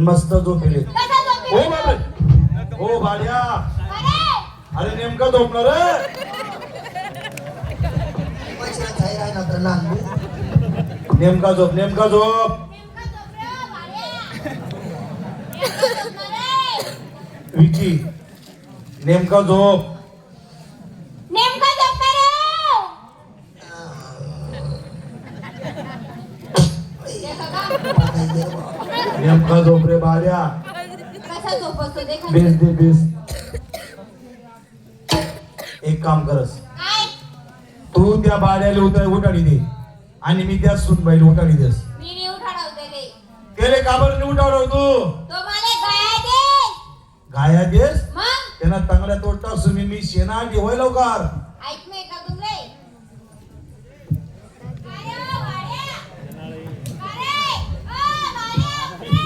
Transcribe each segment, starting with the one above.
मस्त झोपेले. हो बाबे हो बाड्या अरे! नेमका झोपणार नेमका झोप नेमका झोप. विकी नेमका झोप. झोप कसा झोपतो ते खाली. बेस दे बेस एक काम करस. काय? तू त्या बाड्याला उतर उठाडी दे. आणि मी त्या सुनबाईला उठाडी देस. मी नाही उठाडवतेले. केले काबर उठाडव तू तो मला गाया दे. गाया देस? मग? त्यांना चांगल्या तोडता सुमी मी शेणा ठेवाय लवकर. ऐक नाही का तुमले काय हो, वाड्या? अरे, ओ, वाड्या, उठले.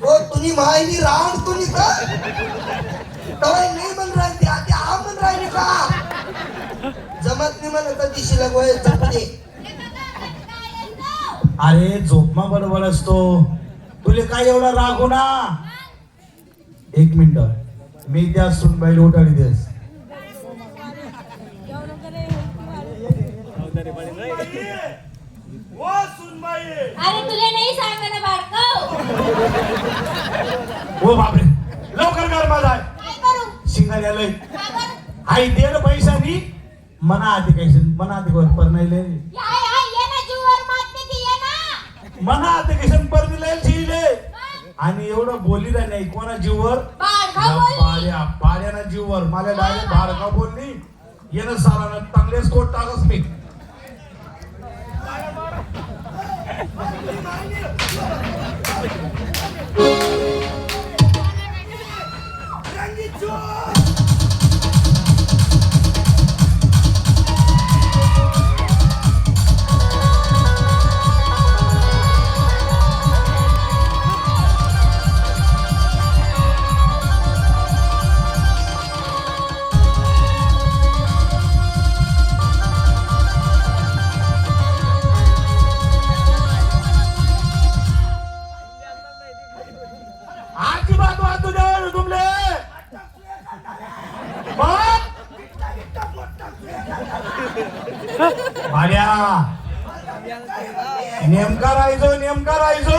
ओ, वाड्या, हो तुम्ही मायनी राम तुम्ही का? तवाय नाही म्हण राहिली आधी हा म्हण राहिली का? जमत नाही म्हणत तर दिशीला गोय जप दे बघा, काय असतो? अरे झोपमा बरोबर असतो. तुले काय एवढा राग हो ना? एक मिनिट. मी त्या सुनबाईला उठाडी देस. अरे तुला नाही सांगणं बाळकं. हो बापरे. लवकर कर माझा. शिंगार आलंय? आई दे ना पैसा नी. मना आधी काही मना आधी वर पर नाही लय. मना आधी काही पर दिले शिले मग, आणि एवढं बोलली नाही नाही. कोणा जीववर. पाड्या पाड्याना जीववर. मला डायरेक्ट भाडका बोलली. येणं साला चांगलेच कोट टाकस मी. ओ नेमका राहायचो नेमका राहायचो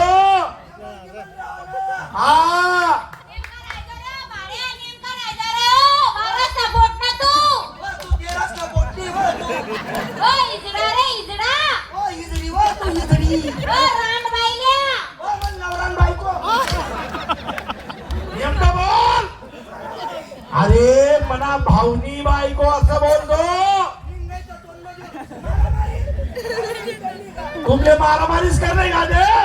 अरे मना भावनी बायको असं बोलतो तुमले मारामारीच कर नाही का ते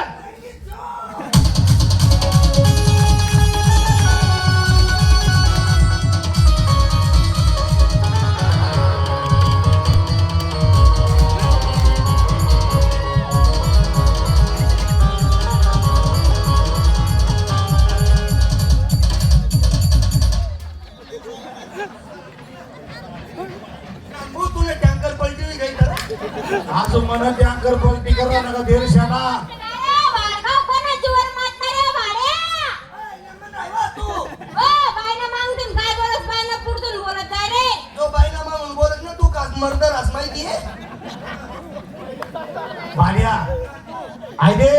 बाईला मागून बोलत ना तू का मर्दर आज माहिती आहे? भाड्या आई दे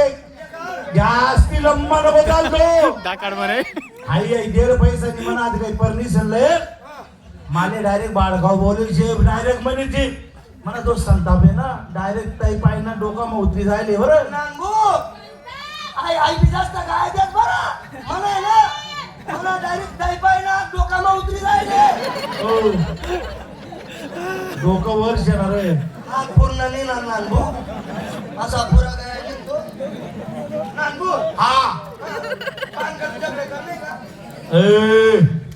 जास्ती लंबा नको चालतो टाकाड म्हणे आई आई देर पैसा नि काही परमिशन लय. माले डायरेक्ट बाळगाव बोलेल शे डायरेक्ट म्हणे मला तो संताप आहे ना डायरेक्ट ताई पाय ना डोका उतरी जायले बरं. नांगू! आई आई बी जास्त काय देत बरं. मला आहे ना मला डायरेक्ट दाई पाय ना डोकामा उतरी जायले हो. डोकं वर शेणार रे हात पूर्ण नाही ना नांगू. असा पुरा काय निघतो नांगू. हा. पान का तुझ्याकडे कर नाही का? ए